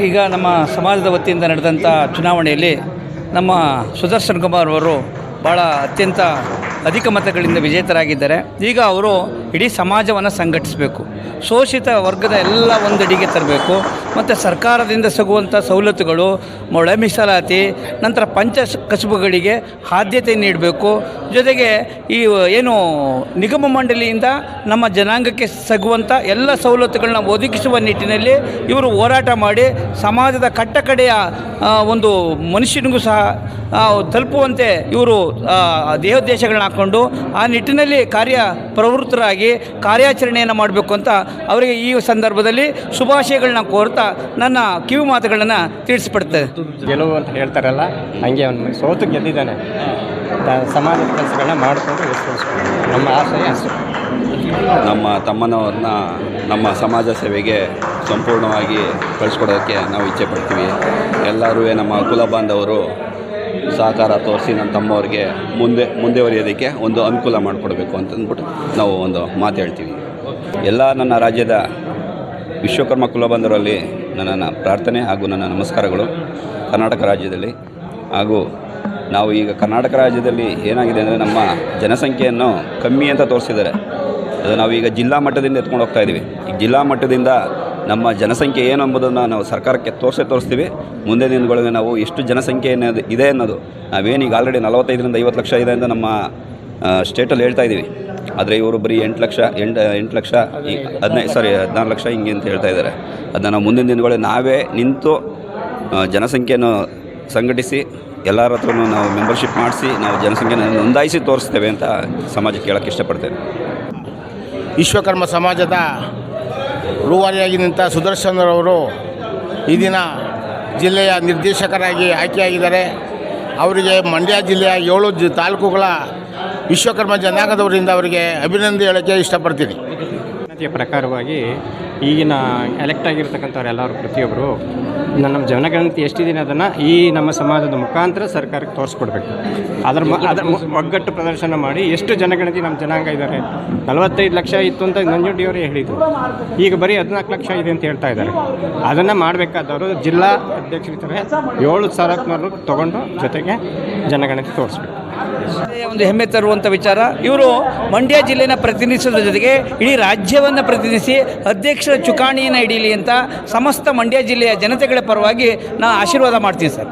ಈಗ ನಮ್ಮ ಸಮಾಜದ ವತಿಯಿಂದ ನಡೆದಂಥ ಚುನಾವಣೆಯಲ್ಲಿ ನಮ್ಮ ಸುದರ್ಶನ್ ಕುಮಾರ್ ಅವರು ಭಾಳ ಅತ್ಯಂತ ಅಧಿಕ ಮತಗಳಿಂದ ವಿಜೇತರಾಗಿದ್ದಾರೆ. ಈಗ ಅವರು ಇಡೀ ಸಮಾಜವನ್ನು ಸಂಘಟಿಸಬೇಕು. ಶೋಷಿತ ವರ್ಗದ ಎಲ್ಲ ಒಂದಡಿಗೆ ತರಬೇಕು. ಮತ್ತು ಸರ್ಕಾರದಿಂದ ಸಿಗುವಂಥ ಸವಲತ್ತುಗಳು, ಮೊಳೆ ಮೀಸಲಾತಿ, ನಂತರ ಪಂಚ ಕಸುಬುಗಳಿಗೆ ಆದ್ಯತೆ ನೀಡಬೇಕು. ಜೊತೆಗೆ ಈ ಏನು ನಿಗಮ ಮಂಡಳಿಯಿಂದ ನಮ್ಮ ಜನಾಂಗಕ್ಕೆ ಸಿಗುವಂಥ ಎಲ್ಲ ಸವಲತ್ತುಗಳನ್ನ ಒದಗಿಸುವ ನಿಟ್ಟಿನಲ್ಲಿ ಇವರು ಹೋರಾಟ ಮಾಡಿ ಸಮಾಜದ ಕಟ್ಟಕಡೆಯ ಒಂದು ಮನುಷ್ಯನಿಗೂ ಸಹ ತಲುಪುವಂತೆ ಇವರು ದೇಹೋದ್ದೇಶಗಳನ್ನ ಹಾಕ್ಕೊಂಡು ಆ ನಿಟ್ಟಿನಲ್ಲಿ ಕಾರ್ಯ ಪ್ರವೃತ್ತರಾಗಿ ಕಾರ್ಯಾಚರಣೆಯನ್ನು ಮಾಡಬೇಕು ಅಂತ ಅವರಿಗೆ ಈ ಸಂದರ್ಭದಲ್ಲಿ ಶುಭಾಶಯಗಳನ್ನ ಕೋರ್ತಾ ನನ್ನ ಕಿವಿ ಮಾತುಗಳನ್ನು ತಿಳಿಸ್ಪಡ್ತೇನೆ ಗೆಲುವು ಅಂತ ಹೇಳ್ತಾರಲ್ಲ ಹಂಗೆ ಅವನು ಸೋತು ಗೆದ್ದಿದ್ದಾನೆ. ಸಮಾಜ ಸಮಾಜದ ಕೆಲಸಗಳನ್ನ ಮಾಡಿಕೊಂಡು ನಮ್ಮ ಆಶಯ ಅಷ್ಟೇ. ನಮ್ಮ ತಮ್ಮನವ್ರನ್ನ ನಮ್ಮ ಸಮಾಜ ಸೇವೆಗೆ ಸಂಪೂರ್ಣವಾಗಿ ಕಳಿಸ್ಕೊಡೋಕ್ಕೆ ನಾವು ಇಚ್ಛೆ ಪಡ್ತೀವಿ. ಎಲ್ಲರೂ ನಮ್ಮ ಕುಲ ಬಾಂಧವರು ಸಹಕಾರ ತೋರಿಸಿ ನನ್ನ ತಮ್ಮವ್ರಿಗೆ ಮುಂದೆ ಮುಂದೆವರಿಯೋದಕ್ಕೆ ಒಂದು ಅನುಕೂಲ ಮಾಡಿಕೊಡ್ಬೇಕು ಅಂತಂದ್ಬಿಟ್ಟು ನಾವು ಒಂದು ಮಾತು ಹೇಳ್ತೀವಿ. ಎಲ್ಲ ನನ್ನ ರಾಜ್ಯದ ವಿಶ್ವಕರ್ಮ ಕುಲಬಂಧರಲ್ಲಿ ನನ್ನ ಪ್ರಾರ್ಥನೆ ಹಾಗೂ ನನ್ನ ನಮಸ್ಕಾರಗಳು. ಕರ್ನಾಟಕ ರಾಜ್ಯದಲ್ಲಿ ಹಾಗೂ ನಾವು ಈಗ ಕರ್ನಾಟಕ ರಾಜ್ಯದಲ್ಲಿ ಏನಾಗಿದೆ ಅಂದರೆ ನಮ್ಮ ಜನಸಂಖ್ಯೆಯನ್ನು ಕಮ್ಮಿ ಅಂತ ತೋರಿಸಿದ್ದಾರೆ. ಅದು ನಾವೀಗ ಜಿಲ್ಲಾ ಮಟ್ಟದಿಂದ ಎತ್ಕೊಂಡು ಹೋಗ್ತಾ ಇದ್ದೀವಿ ಈಗ ಜಿಲ್ಲಾ ಮಟ್ಟದಿಂದ ನಮ್ಮ ಜನಸಂಖ್ಯೆ ಏನು ಎಂಬುದನ್ನು ನಾವು ಸರ್ಕಾರಕ್ಕೆ ತೋರಿಸೇ ತೋರಿಸ್ತೀವಿ. ಮುಂದೆ ದಿನಗಳಿಗೆ ನಾವು ಎಷ್ಟು ಜನಸಂಖ್ಯೆ ಅನ್ನೋದು ಇದೆ ಅನ್ನೋದು ನಾವೇನೀಗ ಆಲ್ರೆಡಿ ನಲವತ್ತೈದರಿಂದ ಐವತ್ತು ಲಕ್ಷ ಇದೆ ಅಂತ ನಮ್ಮ ಸ್ಟೇಟಲ್ಲಿ ಹೇಳ್ತಾ ಇದ್ದೀವಿ. ಆದರೆ ಇವರು ಬರೀ ಎಂಟು ಲಕ್ಷ, ಎಂಟು ಎಂಟು ಲಕ್ಷ ಹದಿನೈದು ಸಾರಿ ಹದಿನಾರು ಲಕ್ಷ ಹಿಂಗೆ ಅಂತ ಹೇಳ್ತಾ ಇದ್ದಾರೆ. ಅದನ್ನು ನಾವು ಮುಂದಿನ ದಿನಗಳಲ್ಲಿ ನಾವೇ ನಿಂತು ಜನಸಂಖ್ಯೆಯನ್ನು ಸಂಘಟಿಸಿ, ಎಲ್ಲರ ಹತ್ರನೂ ನಾವು ಮೆಂಬರ್ಶಿಪ್ ಮಾಡಿಸಿ, ನಾವು ಜನಸಂಖ್ಯೆನ ನೋಂದಾಯಿಸಿ ತೋರಿಸ್ತೇವೆ ಅಂತ ಸಮಾಜಕ್ಕೆ ಹೇಳೋಕ್ಕೆ ಇಷ್ಟಪಡ್ತೇನೆ. ವಿಶ್ವಕರ್ಮ ಸಮಾಜದ ರೂವಾರಿಯಾಗಿ ನಿಂತ ಸುದರ್ಶನರವರು ಈ ದಿನ ಜಿಲ್ಲೆಯ ನಿರ್ದೇಶಕರಾಗಿ ಆಯ್ಕೆಯಾಗಿದ್ದಾರೆ. ಅವರಿಗೆ ಮಂಡ್ಯ ಜಿಲ್ಲೆಯ ಏಳು ಜಿ ತಾಲೂಕುಗಳ ವಿಶ್ವಕರ್ಮ ಜನಾಂಗದವರಿಂದ ಅವರಿಗೆ ಅಭಿನಂದನೆ ಹೇಳೋಕ್ಕೆ ಇಷ್ಟಪಡ್ತೀನಿ ಪ್ರಕಾರವಾಗಿ ಈಗಿನ ಎಲೆಕ್ಟ್ ಆಗಿರ್ತಕ್ಕಂಥವ್ರು ಎಲ್ಲರೂ ಪ್ರತಿಯೊಬ್ಬರು ನಮ್ಮ ಜನಗಣತಿ ಎಷ್ಟಿದೆ ಅದನ್ನು ಈ ನಮ್ಮ ಸಮಾಜದ ಮುಖಾಂತರ ಸರ್ಕಾರಕ್ಕೆ ತೋರಿಸ್ಕೊಡ್ಬೇಕು. ಅದರ ಅದರ ಒಗ್ಗಟ್ಟು ಪ್ರದರ್ಶನ ಮಾಡಿ ಎಷ್ಟು ಜನಗಣತಿ ನಮ್ಮ ಜನಾಂಗ ಇದ್ದಾರೆ ನಲವತ್ತೈದು ಲಕ್ಷ ಇತ್ತು ಅಂತ ನಂಜುಂಡಿಯವರೇ ಹೇಳಿದರು. ಈಗ ಬರೀ ಹದಿನಾಲ್ಕು ಲಕ್ಷ ಇದೆ ಅಂತ ಹೇಳ್ತಾ ಇದ್ದಾರೆ. ಅದನ್ನು ಮಾಡಬೇಕಾದವರು ಜಿಲ್ಲಾ ಅಧ್ಯಕ್ಷರಿದ್ದಾರೆ. ಏಳು ಸಾವಿರ ತೊಗೊಂಡು ಜೊತೆಗೆ ಜನಗಣತಿ ತೋರಿಸ್ಬೇಕು. ಒಂದು ಹೆಮ್ಮೆ ತರುವಂಥ ವಿಚಾರ. ಇವರು ಮಂಡ್ಯ ಜಿಲ್ಲೆನ ಪ್ರತಿನಿಧಿಸೋದ್ರ ಜೊತೆಗೆ ಇಡೀ ರಾಜ್ಯವನ್ನು ಪ್ರತಿನಿಧಿಸಿ ಅಧ್ಯಕ್ಷರ ಚುಕಾಣಿಯನ್ನು ಹಿಡೀಲಿ ಅಂತ ಸಮಸ್ತ ಮಂಡ್ಯ ಜಿಲ್ಲೆಯ ಜನತೆಗಳ ಪರವಾಗಿ ನಾನು ಆಶೀರ್ವಾದ ಮಾಡ್ತೀನಿ ಸರ್.